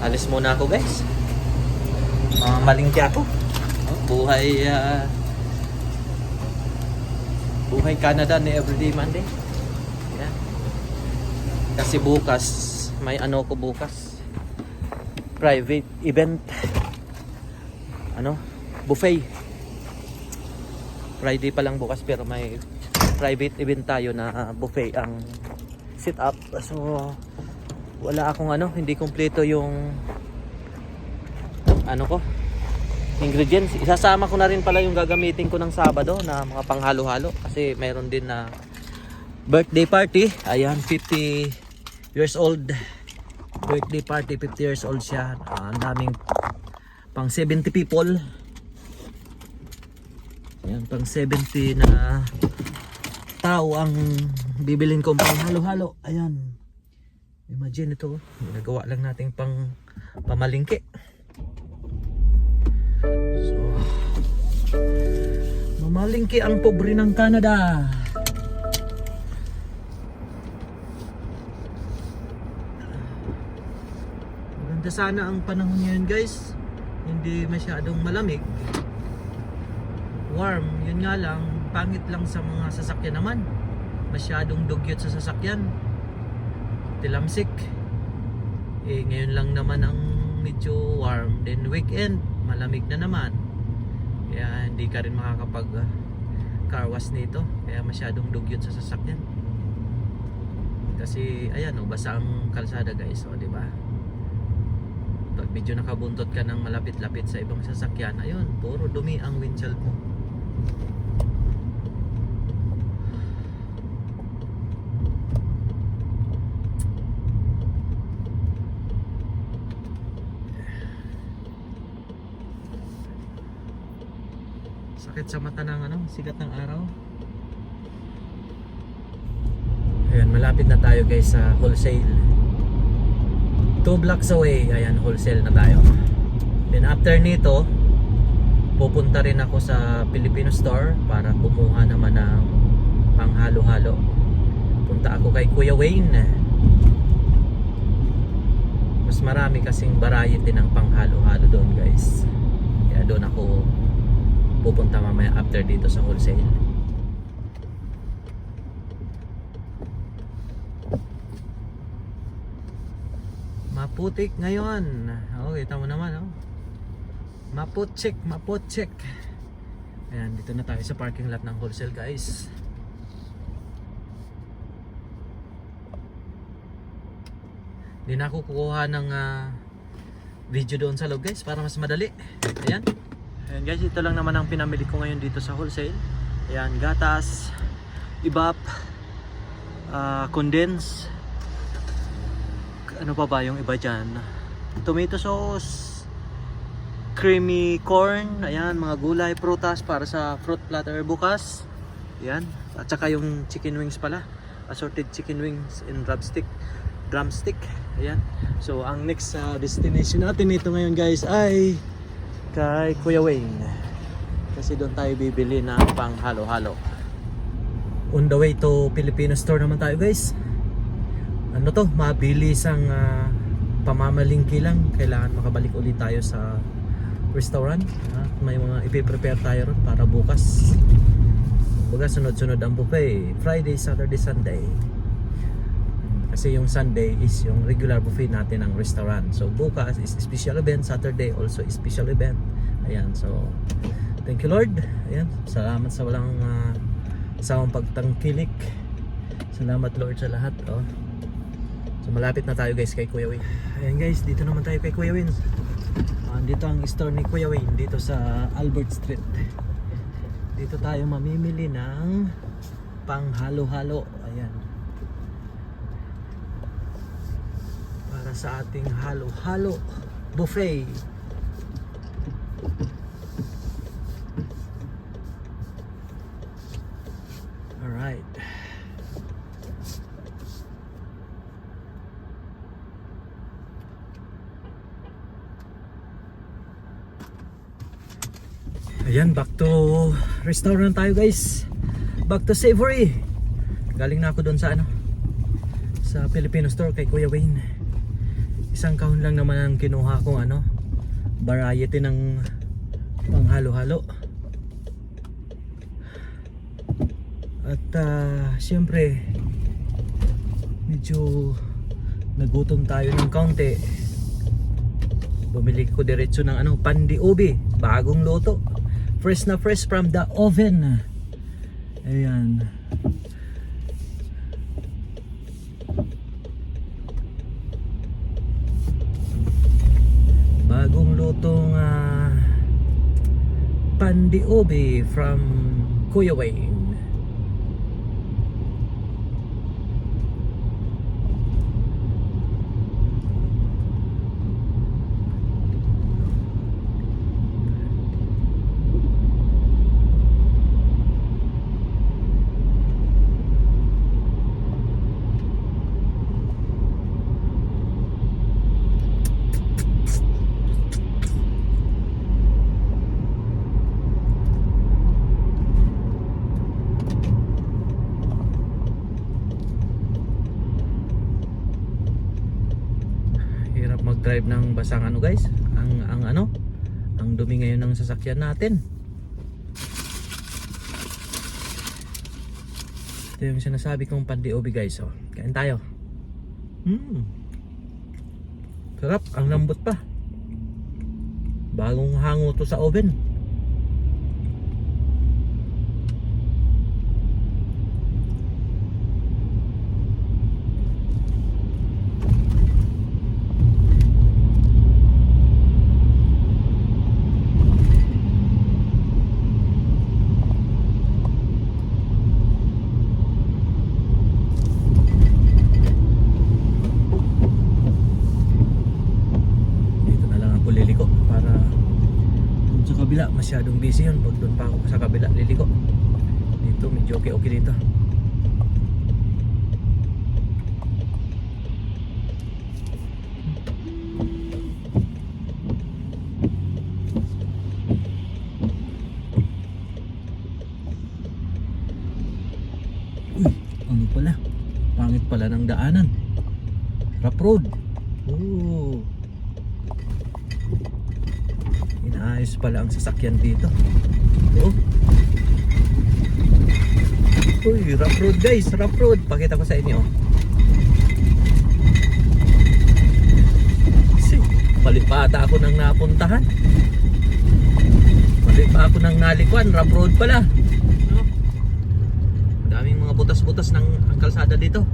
Alis muna ako guys. Uh, malingki ako. Buhay ah, buhay Canada ni Everyday Monday. Yan. Kasi bukas may ano ko bukas. Private event. Ano? Buffet. Friday pa lang bukas pero may private event tayo na buffet ang sit up. So wala akong ano, hindi kumpleto yung ano ko ingredients. Isasama ko na rin pala yung gagamitin ko ng Sabado na mga panghalo-halo kasi mayroon din na birthday party. Ayan, 50 years old. Birthday party, 50 years old siya. Ah, ang daming pang 70 people. Ayan, pang 70 na tao ang bibilin kong panghalo-halo. Ayan. Imagine ito, ginagawa lang natin pang pamalingki. So, mamalingki ang pobre ng Canada. Maganda sana ang panahon ngayon guys. Hindi masyadong malamig. Warm, yun nga lang, pangit lang sa mga sasakyan naman. Masyadong dugyot sa sasakyan tilamsik. Eh ngayon lang naman ang medyo warm. Then weekend malamig na naman. Kaya hindi ka rin makakapag uh, car wash nito. Kaya masyadong dugyot sa sasakyan. Kasi ayan oh basa ang kalsada guys oh di ba? Pag medyo nakabuntot ka ng malapit-lapit sa ibang sasakyan ayun puro dumi ang windshield mo Sakit sa mata ng ano, sigat ng araw. Ayan, malapit na tayo guys sa wholesale. 2 blocks away, ayan, wholesale na tayo. Then after nito, pupunta rin ako sa Filipino store para kumuha naman ng panghalo-halo. Punta ako kay Kuya Wayne. Mas marami kasing variety ng panghalo-halo doon guys. Kaya doon ako pupunta mamaya after dito sa wholesale. Maputik ngayon. Oh, kita mo naman, oh. Maputsik, maputsik. Ayan, dito na tayo sa parking lot ng wholesale, guys. Hindi na ako kukuha ng ah, video doon sa loob, guys, para mas madali. Ayan. Ayan guys, ito lang naman ang pinamili ko ngayon dito sa wholesale. Ayan, gatas, ibap, ah, condense. Ano pa ba yung iba dyan? Tomato sauce, creamy corn, ayan, mga gulay, prutas para sa fruit platter bukas. Ayan, at saka yung chicken wings pala. Assorted chicken wings in drumstick. Drumstick. Ayan. So, ang next sa destination natin ito ngayon guys ay kay Kuya Wayne. Kasi doon tayo bibili ng pang halo-halo on the way to Filipino store naman tayo guys. Ano to? Mabilis ang ah, pamamalingki lang. Kailangan makabalik ulit tayo sa restaurant. At may mga ipiprepare tayo para bukas. Baga sunod-sunod ang buffet. Friday, Saturday, Sunday kasi yung Sunday is yung regular buffet natin ng restaurant. So bukas is special event, Saturday also special event. Ayan, so thank you Lord. Ayan, salamat sa walang uh, sawang pagtangkilik. Salamat Lord sa lahat. Oh. So malapit na tayo guys kay Kuya Wayne. Ayan guys, dito naman tayo kay Kuya Wayne. Ah, dito ang store ni Kuya Wayne dito sa Albert Street. Dito tayo mamimili ng panghalo-halo. Ayan. para sa ating halo-halo buffet. Alright. Ayan, back to restaurant tayo guys. Back to Savory. Galing na ako doon sa ano sa Filipino store kay Kuya Wayne. Isang kahon lang naman ang kinuha kong ano, variety ng panghalo-halo. At ah, siyempre, medyo nagutom tayo ng kaunti. Bumili ko diretso ng ano, pandi ubi, bagong luto. Fresh na fresh from the oven. Ayan. Bagong lutong ah, pandi ubi from Kuya Wayne. Mag-drive ng basang ano guys. Ang ang ano? Ang dumi ngayon ng sasakyan natin. Ito yung sinasabi kong pandiobi guys. Oh. Kain tayo. Hmm. Sarap. Ang lambot pa. Bagong hango to sa oven. Dito na lang ako liliko para dun sa kabila masyadong busy yun. Pag doon pa ako sa kabila liliko. Dito medyo okay okay dito. Uy, ano pala? Pangit pala ng daanan. Rough road. Oh. Inaayos pala ang sasakyan dito. Oh. Uy, rough road guys, rough road. Pakita ko sa inyo. Si, mali pa ata ako nang napuntahan. Mali pa ako nang nalikuan, rough road pala. No? Daming mga butas-butas ng ang kalsada dito.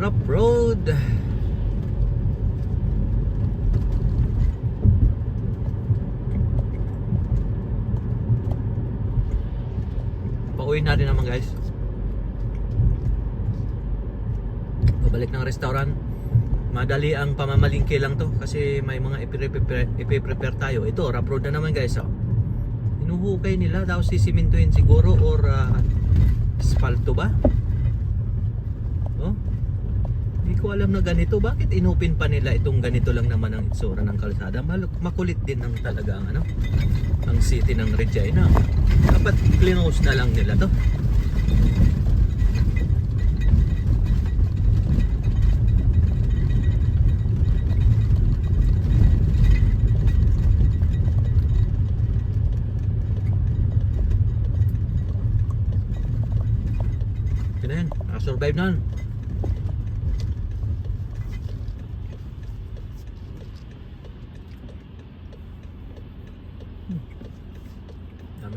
Rough road. Pauwi na rin naman guys. Pabalik ng restaurant. Madali ang pamamalingki lang to kasi may mga ipiprepare, ipiprepare tayo. Ito, rough road na naman guys. Oh. Inuhukay nila daw sisimintuin siguro or uh, asfalto ba? Oh? Hindi ko alam na ganito. Bakit inupin pa nila itong ganito lang naman ang itsura ng kalsada? Makulit din ang talaga ang ano, ang city ng Regina. Dapat clinose na lang nila to. Na yan. Nakasurvive na yan.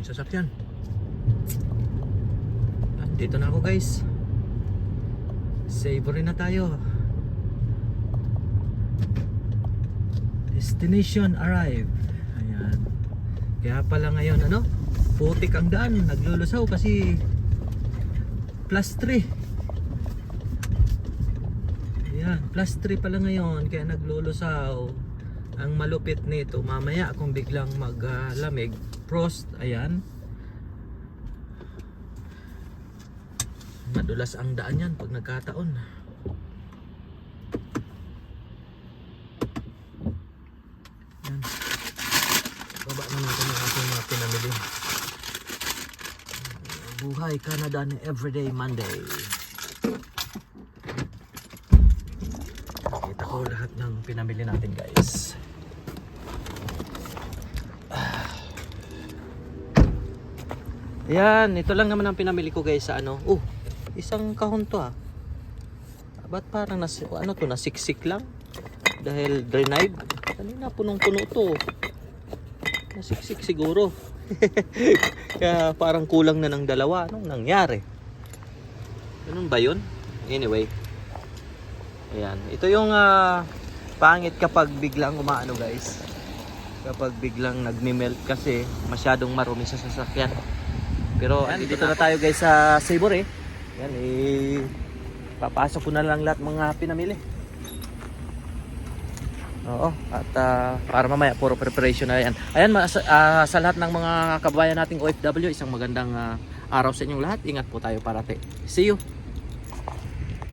daming sasakyan. Yan, dito na ako guys. Savory na tayo. Destination arrive ayan. Kaya pala ngayon ano? Putik ang daan. Naglulusaw kasi plus 3 ayan plus 3 pala ngayon kaya naglulusaw ang malupit nito. Mamaya kung biglang maglamig frost ayan. Madulas ang daan yan pag nagkataon yan baba na natin ang ating mga pinamili Buhay Canada ni Everyday Monday. Nakita ko lahat ng pinamili natin guys. Yan, ito lang naman ang pinamili ko guys sa ano. Oh, isang kahon to ah. Ba't parang nas, ano to, nasiksik lang? Dahil drenade. Kanina punong-puno to. Nasiksik siguro. Kaya parang kulang na ng dalawa. Anong nangyari? Ganun ba yun? Anyway. Ayan. Ito yung ah, pangit kapag biglang umaano guys. Kapag biglang nagme-melt kasi masyadong marumi sa sasakyan. Pero ayan, dito na tayo guys sa Sabor eh. Yan eh. Papasok ko na lang lahat mga pinamili. Oo, at ah, para mamaya puro preparation na yan. Ayan, ma- sa, ah, sa lahat ng mga kababayan nating OFW, isang magandang ah, araw sa inyong lahat. Ingat po tayo parate. See you!